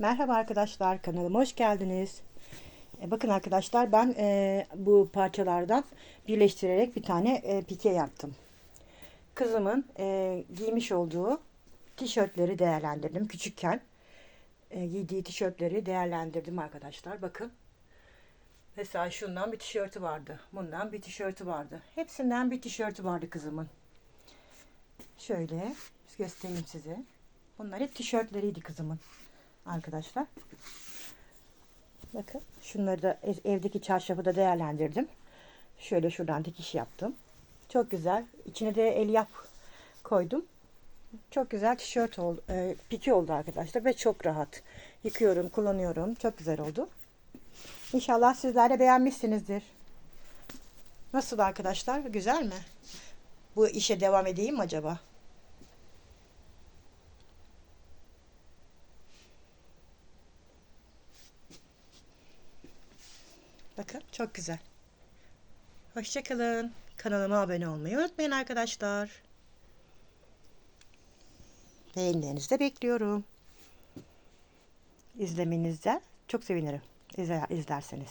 Merhaba arkadaşlar kanalıma hoş geldiniz. E, bakın arkadaşlar ben e, bu parçalardan birleştirerek bir tane e, pike yaptım. Kızımın e, giymiş olduğu tişörtleri değerlendirdim küçükken. E, giydiği tişörtleri değerlendirdim arkadaşlar. Bakın. Mesela şundan bir tişörtü vardı. Bundan bir tişörtü vardı. Hepsinden bir tişörtü vardı kızımın. Şöyle göstereyim size. Bunlar hep tişörtleriydi kızımın arkadaşlar. Bakın şunları da ev- evdeki çarşafı da değerlendirdim. Şöyle şuradan dikiş yaptım. Çok güzel. İçine de elyaf koydum. Çok güzel tişört oldu. E, piki oldu arkadaşlar ve çok rahat. Yıkıyorum, kullanıyorum. Çok güzel oldu. İnşallah sizler de beğenmişsinizdir. Nasıl arkadaşlar? Güzel mi? Bu işe devam edeyim acaba? Bakın çok güzel. Hoşçakalın. Kanalıma abone olmayı unutmayın arkadaşlar. Beğenilerinizi de bekliyorum. İzlemenizde çok sevinirim. İzle, izlerseniz.